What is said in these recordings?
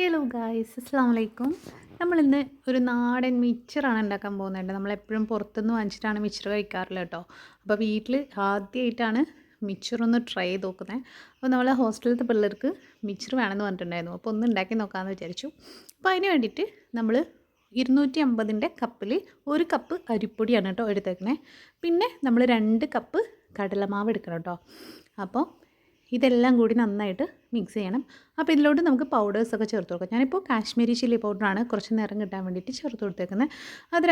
Hello guys അസ്സാം വലൈക്കും നമ്മളിന്ന് ഒരു നാടൻ മിച്ചറാണ് ഉണ്ടാക്കാൻ പോകുന്നത് നമ്മളെപ്പോഴും പുറത്തുനിന്ന് വാങ്ങിച്ചിട്ടാണ് മിച്ചർ കഴിക്കാറുള്ളത് കേട്ടോ. അപ്പോൾ വീട്ടിൽ ആദ്യമായിട്ടാണ് മിച്ചറൊന്ന് ട്രൈ ചെയ്ത് നോക്കുന്നത്. അപ്പോൾ നമ്മളെ ഹോസ്റ്റലിലത്തെ പിള്ളേർക്ക് മിച്ചർ വേണമെന്ന് പറഞ്ഞിട്ടുണ്ടായിരുന്നു. അപ്പോൾ ഒന്ന് ഉണ്ടാക്കി നോക്കാമെന്ന് വിചാരിച്ചു. അപ്പോൾ അതിന് വേണ്ടിയിട്ട് നമ്മൾ ഇരുന്നൂറ്റി അമ്പതിന്റെ കപ്പിൽ ഒരു കപ്പ് അരിപ്പൊടിയാണ് കേട്ടോ എടുത്തേക്കണേ. പിന്നെ നമ്മൾ രണ്ട് കപ്പ് കടലമാവ് എടുക്കണം കേട്ടോ. അപ്പോൾ ഇതെല്ലാം കൂടി നന്നായിട്ട് മിക്സ് ചെയ്യണം. അപ്പോൾ ഇതിലോട്ട് നമുക്ക് പൗഡേഴ്സൊക്കെ ചേർത്ത് കൊടുക്കാം. ഞാനിപ്പോൾ കാശ്മീരി ചില്ലി പൗഡറാണ് കുറച്ച് നിറം കിട്ടാൻ വേണ്ടിയിട്ട് ചേർത്ത് കൊടുത്തേക്കുന്നത്. അത്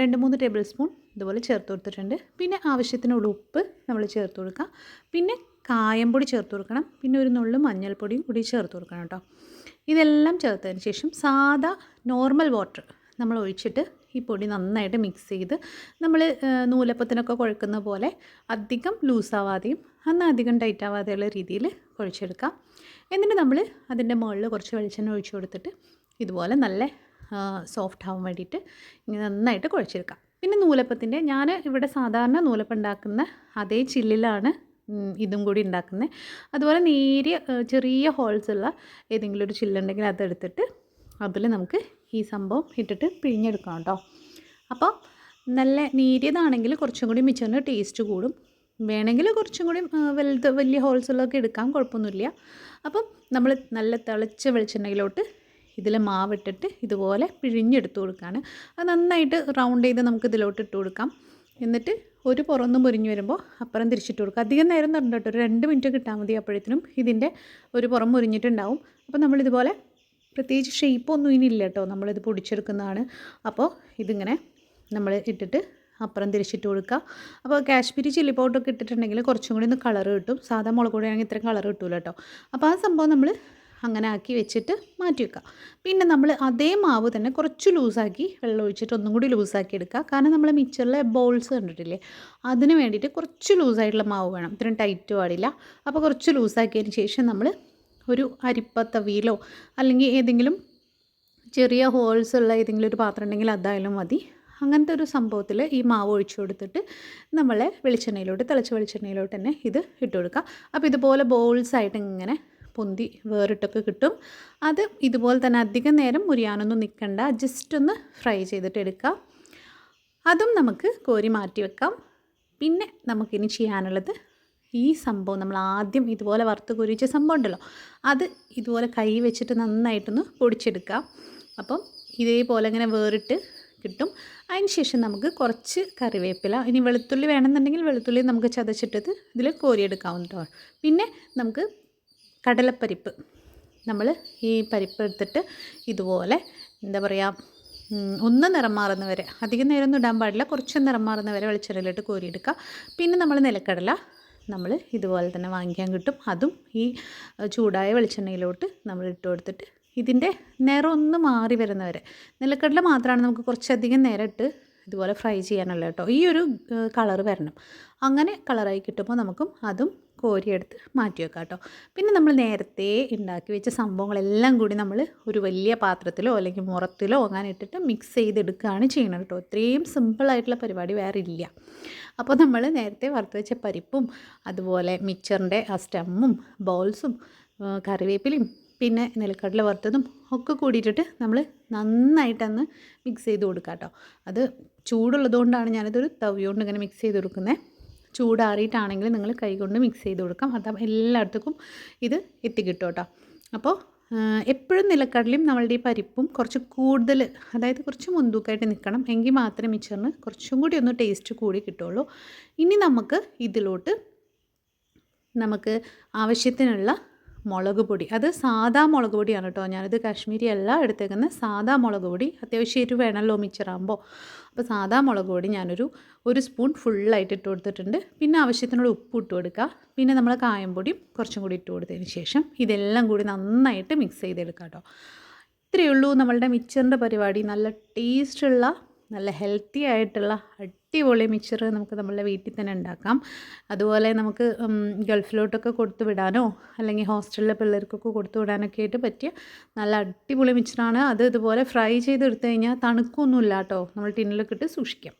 രണ്ട് മൂന്ന് ടേബിൾ സ്പൂൺ ഇതുപോലെ ചേർത്ത് കൊടുത്തിട്ടുണ്ട്. പിന്നെ ആവശ്യത്തിനുള്ള ഉപ്പ് നമ്മൾ ചേർത്ത് കൊടുക്കാം. പിന്നെ കായംപൊടി ചേർത്ത് കൊടുക്കണം. പിന്നെ ഒരു നുള്ളു മഞ്ഞൾപ്പൊടിയും കൂടി ചേർത്ത് കൊടുക്കണം കേട്ടോ. ഇതെല്ലാം ചേർത്തതിന് ശേഷം സാധാ നോർമൽ വാട്ടർ നമ്മൾ ഒഴിച്ചിട്ട് ഈ പൊടി നന്നായിട്ട് മിക്സ് ചെയ്ത് നമ്മൾ നൂലപ്പത്തിനൊക്കെ കുഴക്കുന്ന പോലെ അധികം ലൂസാവാതെയും എന്നാൽ അധികം ടൈറ്റ് ആവാതെയുള്ള രീതിയിൽ കുഴച്ചെടുക്കാം. എന്നിട്ട് നമ്മൾ അതിന്റെ മുകളിൽ കുറച്ച് വെളിച്ചെണ്ണ ഒഴിച്ചു കൊടുത്തിട്ട് ഇതുപോലെ നല്ല സോഫ്റ്റ് ആവാൻ വേണ്ടിയിട്ട് ഇങ്ങനെ നന്നായിട്ട് കുഴച്ചെടുക്കാം. പിന്നെ നൂലപ്പത്തിന്റെ ഞാൻ ഇവിടെ സാധാരണ നൂലപ്പം ഉണ്ടാക്കുന്ന അതേ ചില്ലിലാണ് ഇതും കൂടി ഉണ്ടാക്കുന്നത്. അതുപോലെ നേരിയ ചെറിയ ഹോൾസ് ഉള്ള ഏതെങ്കിലും ഒരു ചില്ലുണ്ടെങ്കിൽ അതെടുത്തിട്ട് അതിൽ നമുക്ക് ഈ സംഭവം ഇട്ടിട്ട് പിഴിഞ്ഞെടുക്കണം കേട്ടോ. അപ്പോൾ നല്ല നീരിയതാണെങ്കിൽ കുറച്ചും കൂടി മിച്ചറിന് ടേസ്റ്റ് കൂടും. വേണമെങ്കിൽ കുറച്ചും കൂടി വലുത് വലിയ ഹോൾസുകളൊക്കെ എടുക്കാം കുഴപ്പമൊന്നുമില്ല. അപ്പം നമ്മൾ നല്ല തിളച്ച വെളിച്ചെണ്ണയിലോട്ട് ഇതിൽ മാവിട്ടിട്ട് ഇതുപോലെ പിഴിഞ്ഞെടുത്ത് കൊടുക്കുകയാണ്. അത് നന്നായിട്ട് റൗണ്ട് ചെയ്ത് നമുക്ക് ഇതിലോട്ട് ഇട്ട് കൊടുക്കാം. എന്നിട്ട് ഒരു പുറന്ന് പൊരിഞ്ഞ് വരുമ്പോൾ അപ്പുറം തിരിച്ചിട്ട് കൊടുക്കുക. അധികം നേരം തരണ്ട ഒരു രണ്ട് മിനിറ്റ് കിട്ടാൽ മതി അപ്പോഴത്തേനും ഇതിന്റെ ഒരു പുറം മുരിഞ്ഞിട്ടുണ്ടാവും. അപ്പോൾ നമ്മളിതുപോലെ പ്രത്യേകിച്ച് ഷേപ്പൊന്നും ഇനിയില്ല കേട്ടോ നമ്മളിത് പൊടിച്ചെടുക്കുന്നതാണ്. അപ്പോൾ ഇതിങ്ങനെ നമ്മൾ ഇട്ടിട്ട് അപ്പുറം തിരിച്ചിട്ട് കൊടുക്കുക അപ്പോൾ കാശ്മീരി ചില്ലി പൗഡറൊക്കെ ഇട്ടിട്ടുണ്ടെങ്കിൽ കുറച്ചും കൂടി ഒന്ന് കളർ കിട്ടും. സാധാ മുളക് പൊടിയാണെങ്കിൽ ഇത്രയും കളർ കിട്ടില്ല കേട്ടോ അപ്പോൾ ആ സംഭവം നമ്മൾ അങ്ങനെ ആക്കി വെച്ചിട്ട് മാറ്റി വെക്കുക പിന്നെ നമ്മൾ അതേ മാവ് തന്നെ കുറച്ച് ലൂസാക്കി വെള്ളം ഒഴിച്ചിട്ട് ഒന്നും കൂടി ലൂസാക്കി എടുക്കുക കാരണം നമ്മൾ മിക്സറിലെ ബോൾസ് കണ്ടിട്ടില്ലേ? അതിന് വേണ്ടിയിട്ട് കുറച്ച് ലൂസായിട്ടുള്ള മാവ് വേണം. ഇത്രയും ടൈറ്റ് പാടില്ല. അപ്പോൾ കുറച്ച് ലൂസാക്കിയതിന് ശേഷം നമ്മൾ ഒരു അരിപ്പത്തവിയിലോ അല്ലെങ്കിൽ ഏതെങ്കിലും ചെറിയ ഹോൾസ് ഉള്ള ഏതെങ്കിലും ഒരു പാത്രം ഉണ്ടെങ്കിൽ അതായാലും മതി. അങ്ങനത്തെ ഒരു സംഭവത്തിൽ ഈ മാവ് ഒഴിച്ചു കൊടുത്തിട്ട് നമ്മളെ വെളിച്ചെണ്ണയിലോട്ട് തിളച്ച വെളിച്ചെണ്ണയിലോട്ട് തന്നെ ഇത് ഇട്ട് കൊടുക്കുക. അപ്പോൾ ഇതുപോലെ ബോൾസ് ആയിട്ട് ഇങ്ങനെ പൊന്തി വേറിട്ടൊക്കെ കിട്ടും. അത് ഇതുപോലെ തന്നെ അധികം നേരം മുരിയാനൊന്നും നിൽക്കണ്ട. ജസ്റ്റ് ഒന്ന് ഫ്രൈ ചെയ്തിട്ട് എടുക്കാം അതും നമുക്ക് കോരി മാറ്റി വെക്കാം. പിന്നെ നമുക്കിനി ചെയ്യാനുള്ളത് ഈ സംഭവം നമ്മൾ ആദ്യം ഇതുപോലെ വറുത്ത് കുരിച്ച സംഭവം ഉണ്ടല്ലോ അത് ഇതുപോലെ കൈ വെച്ചിട്ട് നന്നായിട്ടൊന്ന് പൊടിച്ചെടുക്കാം. അപ്പം ഇതേപോലെ ഇങ്ങനെ വേറിട്ട് കിട്ടും. അതിന് ശേഷം നമുക്ക് കുറച്ച് കറിവേപ്പില ഇനി വെളുത്തുള്ളി വേണമെന്നുണ്ടെങ്കിൽ വെളുത്തുള്ളി നമുക്ക് ചതച്ചിട്ടത് ഇതിൽ കോരിയെടുക്കാവുന്നതാണ് പിന്നെ നമുക്ക് കടലപ്പരിപ്പ് നമ്മൾ ഈ പരിപ്പ് എടുത്തിട്ട് ഇതുപോലെ എന്താ പറയുക ഒന്ന് നിറം മാറുന്ന വരെ അധികം നേരമൊന്നും ഇടാൻ പാടില്ല കുറച്ച് നിറം മാറുന്ന വരെ വെളിച്ചെണ്ണയിലിട്ട് കോരിയെടുക്കുക പിന്നെ നമ്മൾ നിലക്കടല നമ്മൾ ഇതുപോലെ തന്നെ വാങ്ങിക്കാൻ കിട്ടും. അതും ഈ ചൂടായ വെളിച്ചെണ്ണയിലോട്ട് നമ്മൾ ഇട്ട് കൊടുത്തിട്ട് ഇതിന്റെ നിറം ഒന്ന് മാറി വരുന്നവരെ. നിലക്കടല മാത്രമാണ് നമുക്ക് കുറച്ചധികം നേരം ഇട്ട് ഇതുപോലെ ഫ്രൈ ചെയ്യാനുള്ളത് കേട്ടോ. ഈ ഒരു കളർ വരണം. അങ്ങനെ കളറായി കിട്ടുമ്പോൾ നമുക്കും അതും കോരിയെടുത്ത് മാറ്റി വെക്കാം കേട്ടോ. പിന്നെ നമ്മൾ നേരത്തെ ഉണ്ടാക്കി വെച്ച സംഭവങ്ങളെല്ലാം കൂടി നമ്മൾ ഒരു വലിയ പാത്രത്തിലോ അല്ലെങ്കിൽ മുറത്തിലോ അങ്ങനെ ഇട്ടിട്ട് മിക്സ് ചെയ്തെടുക്കുകയാണ് ചെയ്യണം കേട്ടോ. ഇത്രയും സിമ്പിളായിട്ടുള്ള പരിപാടി വേറെ ഇല്ല. അപ്പോൾ നമ്മൾ നേരത്തെ വറുത്ത് വെച്ച പരിപ്പും അതുപോലെ മിച്ചറിന്റെ ആ സ്റ്റമ്മും ബോൾസും കറിവേപ്പിലയും പിന്നെ നിലക്കടല വറുത്തതും ഒക്കെ കൂടിയിട്ടിട്ട് നമ്മൾ നന്നായിട്ടൊന്ന് മിക്സ് ചെയ്ത് കൊടുക്കാം കേട്ടോ അത് ചൂടുള്ളതുകൊണ്ടാണ് ഞാനിതൊരു തവിയോണ്ട് ഇങ്ങനെ മിക്സ് ചെയ്ത് കൊടുക്കുന്നത് ചൂടാറിയിട്ടാണെങ്കിൽ നിങ്ങൾ കൈകൊണ്ട് മിക്സ് ചെയ്ത് കൊടുക്കാം. അത് എല്ലായിടത്തേക്കും ഇത് എത്തിക്കിട്ടും കേട്ടോ അപ്പോൾ എപ്പോഴും നിലക്കടലയും നമ്മളുടെ ഈ പരിപ്പും കുറച്ച് കൂടുതൽ അതായത് കുറച്ച് മുൻതൂക്കമായിട്ട് നിൽക്കണം. എങ്കിൽ മാത്രമേ മിച്ചറിന് കുറച്ചും കൂടി ഒന്ന് ടേസ്റ്റ് കൂടി കിട്ടുള്ളൂ ഇനി നമുക്ക് ഇതിലോട്ട് നമുക്ക് ആവശ്യത്തിനുള്ള മുളക് പൊടി. അത് സാധാ മുളക് പൊടിയാണ് കേട്ടോ. ഞാനിത് കാശ്മീരി അല്ല എടുത്തേക്കുന്നത്. സാധാ മുളക് പൊടി. അത്യാവശ്യം എരിവ് വേണമല്ലോ മിച്ചറാകുമ്പോൾ അപ്പോൾ സാധാ മുളക് പൊടി ഞാനൊരു ഒരു സ്പൂൺ ഫുള്ളായിട്ട് ഇട്ട് കൊടുത്തിട്ടുണ്ട്. പിന്നെ ആവശ്യത്തിനുള്ള ഉപ്പ് ഇട്ട് കൊടുക്കുക പിന്നെ നമ്മൾ കായം പൊടിയും കുറച്ചും കൂടി ഇട്ട് കൊടുത്തതിന് ശേഷം ഇതെല്ലാം കൂടി നന്നായിട്ട് മിക്സ് ചെയ്തെടുക്കാം കേട്ടോ. ഇത്രയേ ഉള്ളൂ നമ്മളുടെ മിച്ചറിന്റെ പരിപാടി. നല്ല ടേസ്റ്റുള്ള നല്ല ഹെൽത്തി ആയിട്ടുള്ള അടിപൊളി മിക്സർ നമുക്ക് നമ്മളുടെ വീട്ടിൽ തന്നെ ഉണ്ടാക്കാം. അതുപോലെ നമുക്ക് ഗൾഫിലോട്ടൊക്കെ കൊടുത്തു വിടാനോ അല്ലെങ്കിൽ ഹോസ്റ്റലിലെ പിള്ളേർക്കൊക്കെ കൊടുത്തു വിടാനൊക്കെ ആയിട്ട് പറ്റിയ നല്ല അടിപൊളി മിക്സറാണ് അത് ഇതുപോലെ ഫ്രൈ ചെയ്തെടുത്തു കഴിഞ്ഞാൽ തണുക്കൊന്നുമില്ല കേട്ടോ. നമ്മൾ ടിന്നിലൊക്കെ ഇട്ട് സൂക്ഷിക്കാം.